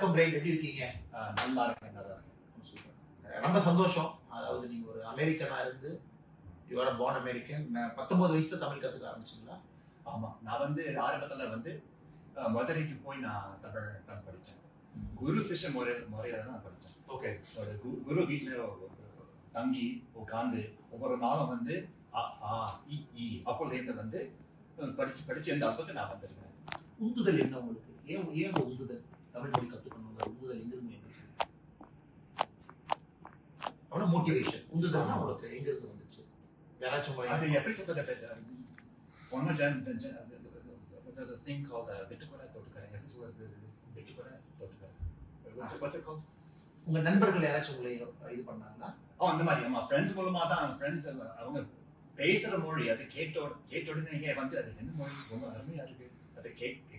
வணக்கம் பிரைன் எப்படி இருக்கீங்க? நல்லா இருக்கேன் நல்லா இருக்கேன். சூப்பர். ரொம்ப சந்தோஷம். அதாவது நீங்க ஒரு அமெரிக்கனா இருந்து யுவர் born அமெரிக்கன் பத்தொன்பது வயசுல தமிழ் கத்துக்க ஆரம்பிச்சீங்களா? ஆமா. நான் வந்து ஆரம்பத்துல வந்து மதுரைக்கு போய் நான் தமிழ் தான் படிச்சேன். குரு சிஷ்ய முறை முறையில தான் படிச்சேன். ஓகே. குரு வீட்டுல தங்கி உட்காந்து ஒவ்வொரு நாளும் வந்து அ, ஆ இ ஈ அப்போதுல இருந்து வந்து படிச்சு படிச்சு இந்த அளவுக்கு நான் வந்திருக்கேன். உந்துதல் என்ன உங்களுக்கு? ஏன் ஏன் உந்துதல்? தமிழ் மொழி கத்துக்கணுங்கிற உந்துதல் எங்க இருந்து வந்துச்சு அவன மோட்டிவேஷன் உந்துதல்னா உங்களுக்கு எங்க இருந்து வந்துச்சு? யாராச்சும் அது எப்படி சொல்றது ஒன்னும் Jan there's a thing called uh, தொட்டுக்கரை. எப்படி சொல்றது? உங்க நண்பர்கள் யாராச்சும் உங்களை இது பண்ணாங்களா? ஓ அந்த மாதிரி. நம்ம ஃப்ரெண்ட்ஸ் மூலமா தான் ஃப்ரெண்ட்ஸ் அவங்க பேசுற மொழி அது கேட்ட கேட்ட உடனே இங்க வந்து அது என்ன மொழி? ரொம்ப அருமையா இருக்கு. அதை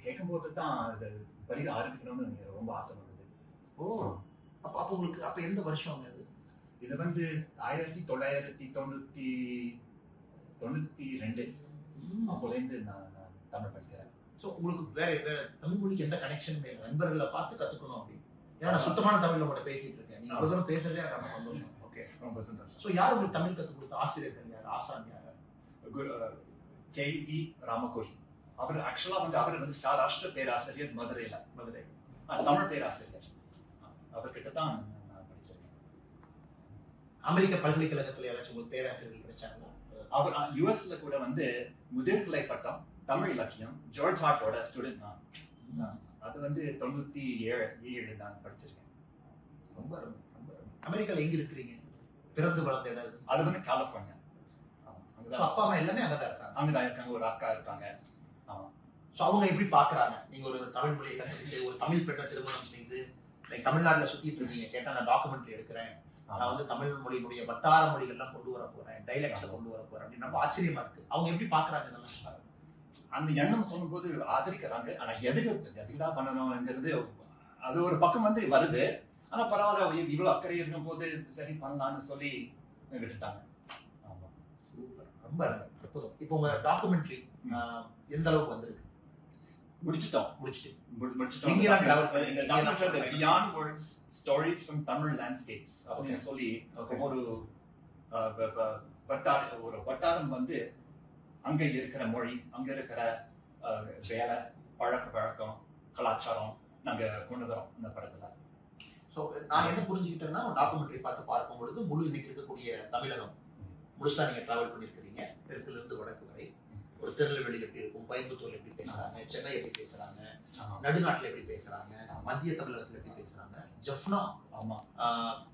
கேட்கும் போது தான் அது படிக்க ஆரம்பிக்கணும்னு எனக்கு ரொம்ப ஆசை வந்தது. ஓ அப்ப அப்ப உங்களுக்கு அப்ப எந்த வருஷம் அது? இது வந்து ஆயிரத்தி தொள்ளாயிரத்தி தொண்ணூத்தி தொண்ணூத்தி ரெண்டு. அப்போலேருந்து நான் நான் தமிழ் படிக்கிறேன். ஸோ உங்களுக்கு வேற வேற தமிழ் மொழிக்கு எந்த கனெக்ஷனுமே இல்லை. நண்பர்களை பார்த்து கத்துக்கணும் அப்படின்னு ஏன்னா சுத்தமான தமிழ்ல உங்கள்ட்ட பேசிட்டு இருக்கேன். நீங்க இவ்வளவு தூரம் பேசுறதே ஸோ யார் உங்களுக்கு தமிழ் கத்துக் கொடுத்த? ஆசிரியர்கள் யார் ஆசான் யார் கே வி ராமகோரி அவர் ஆக்சுவலா வந்து அவர் வந்து சாராஷ்டிர பேராசிரியர் மதுரையில. மதுரை. தமிழ் பேராசிரியர். அவர்கிட்ட தான் நான் நான் படிச்சிருக்கேன். அமெரிக்க பல்கலைக்கழகத்துல யாராச்சும் உங்களுக்கு பேராசிரியர்கள் கிடைச்சாங்களா அவர் யுஎஸ்ல கூட வந்து முதிர்கலை பட்டம் தமிழ் இலக்கியம் ஜார்ஜ் ஹார்ட்டோட ஸ்டூடெண்ட் நான். நான் அது வந்து தொண்ணூத்தி ஏழு ஏழு நான் படிச்சிருக்கேன். ரொம்ப ரொம்ப. அமெரிக்கால எங்க இருக்கிறீங்க? பிறந்து வளர்ந்த இடம். அது வந்து கலிஃபோர்னியா அப்பா அம்மா எல்லாமே அங்கதான் இருக்காங்க. அங்கதான் இருக்காங்க ஒரு அக்கா இருக்காங்க. ஆமா. ஸோ அவங்க எப்படி பாக்குறாங்க நீங்க ஒரு தமிழ் மொழியை கத்துக்கிட்டு ஒரு தமிழ் பெண்ணை திருமணம் செய்து லைக் தமிழ்நாட்டுல சுத்திட்டு இருக்கீங்க கேட்டா நான் டாக்குமெண்ட்ரி எடுக்கிறேன். நான் வந்து தமிழ் மொழியினுடைய வட்டார மொழிகள்லாம் கொண்டு வர போறேன் டைலக்ட்ஸை கொண்டு வர போறேன் அப்படின்னு ரொம்ப ஆச்சரியமா இருக்கு. அவங்க எப்படி பாக்குறாங்க இதெல்லாம்? அந்த எண்ணம் சொல்லும்போது ஆதரிக்கிறாங்க. ஆனா எதுக்கு? எதுக்குதான் பண்ணணும்ங்கிறது அது ஒரு பக்கம் வந்து வருது. ஆனா பரவாயில்ல இவ்- இவ்வளவு அக்கறை இருக்கும் போது சரி பண்ணலாம்னு சொல்லி விட்டுட்டாங்க. ஆமா. சூப்பர். ரொம்ப அற்புதம். இப்போ உங்க டாக்குமெண்ட்ரி எந்த அளவுக்கு வந்திருக்கு? முடிச்சிட்டோம். முடிச்சுட்டு. முடி- முடிச்சிட்டோம். Words Stories from Tamil Landscapes அப்படின்னு சொல்லி ஒரு வட்டார ஒரு வட்டாரம் வந்து அங்க இருக்கிற மொழி அங்க இருக்கிற வேலை பழக்க வழக்கம் கலாச்சாரம் நாங்க கொண்டு வரோம் இந்த படத்துல. ஸோ நான் என்ன புரிஞ்சுக்கிட்டேன்னா டாக்குமெண்ட்ரி பார்த்து பார்க்கும் பொழுது முழு இன்னைக்கு இருக்கக்கூடிய தமிழகம் முழுசா நீங்க டிராவல் பண்ணிருக்கிறீங்க. தெற்குல இருந்து வடக்கு வரை. ஒரு திருநெல்வேலி எப்படி இருக்கும் கோயம்புத்தூர்ல எப்படி பேசுறாங்க சென்னை எப்படி பேசுறாங்க. நடுநாட்டுல எப்படி பேசுறாங்க மத்திய தமிழகத்துல எப்படி பேசுறாங்க ஜஃப்னா ஆமா.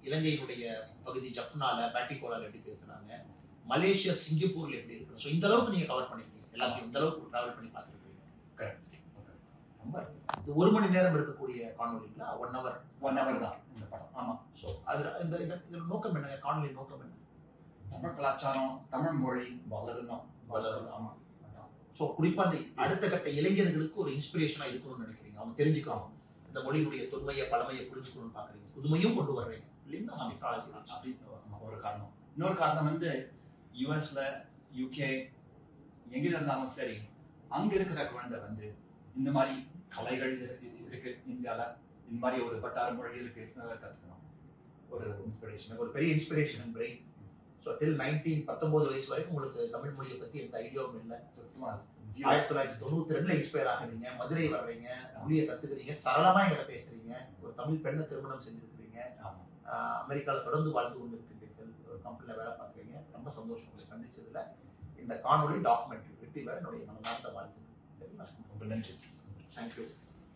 இலங்கையினுடைய பகுதி ஜஃப்னால பேட்டிகோலால எப்படி பேசுறாங்க மலேசியா சிங்கப்பூர்ல எப்படி இருக்கு. ஸோ இந்த அளவுக்கு நீங்க கவர் பண்ணிருக்கீங்க. எல்லாத்தையும் இந்த அளவுக்கு டிராவல் பண்ணி பார்த்துருக்கீங்க. Correct. இருக்கு. இது ஒரு மணி நேரம் இருக்கக்கூடிய காணொலிங்களா ஒன் ஹவர் ஒன் ஹவர் தான் இந்த படம். ஆமா. ஸோ அதுல இந்த இதோட நோக்கம் என்ன? காணொலி நோக்கம் என்ன? தமிழ் கலாச்சாரம் தமிழ் மொழி வளரணும் வளரணும். ஆமா. அதான். ஸோ குறிப்பா அந்த அடுத்த கட்ட இளைஞர்களுக்கு ஒரு இன்ஸ்பிரேஷனா இருக்கணும்னு நினைக்கிறீங்க. அவங்க தெரிஞ்சுக்கணும். இந்த மொழியினுடைய தொன்மையை பழமையை புரிஞ்சுக்கணும்னு பாக்குறீங்க புதுமையும் கொண்டு வர்றீங்க. இல்லைங்களா டெக்னாலஜி அப்படி ஆமா, ஒரு காரணம். இன்னொரு காரணம் வந்து யுஎஸ்ல யூகே எங்க இருந்தாலும் சரி அங்க இருக்கிற குழந்தை வந்து இந்த மாதிரி கலைகள் இரு- இருக்கு இந்தியால. இந்த மாதிரி ஒரு வட்டார மொழி இருக்கு. அதெல்லாம் கத்துக்கணும். ஒரு இன்ஸ்பிரேஷன் ஒரு பெரிய inspiration brain so till nineteen பத்தொன்பது வயசு வரைக்கும் உங்களுக்கு தமிழ் மொழியை பத்தி எந்த ஐடியாவும் இல்லை. சுத்தமா. ஆயிரத்தி தொள்ளாயிரத்தி தொண்ணூத்தி ரெண்டுல இன்ஸ்பயர் ஆகுறீங்க. மதுரை வர்றீங்க. மொழியை கத்துக்கிறீங்க. சரளமா எங்கிட்ட பேசுறீங்க. ஒரு தமிழ் பெண்ணை திருமணம் செஞ்சிருக்கிறீங்க. அமெரிக்கால தொடர்ந்து வாழ்ந்து கொண்டிருக்கிறீர்கள். ஒரு கம்பெனில வேலை பார்க்குறீங்க. ரொம்ப சந்தோஷம். உங்களை சந்திச்சதுல. இந்த காணொளி டாக்குமெண்ட்ரி வெற்றி பெற என்னுடைய மனமார்ந்த வாழ்த்து ரொம்ப நன்றி தேங்க்யூ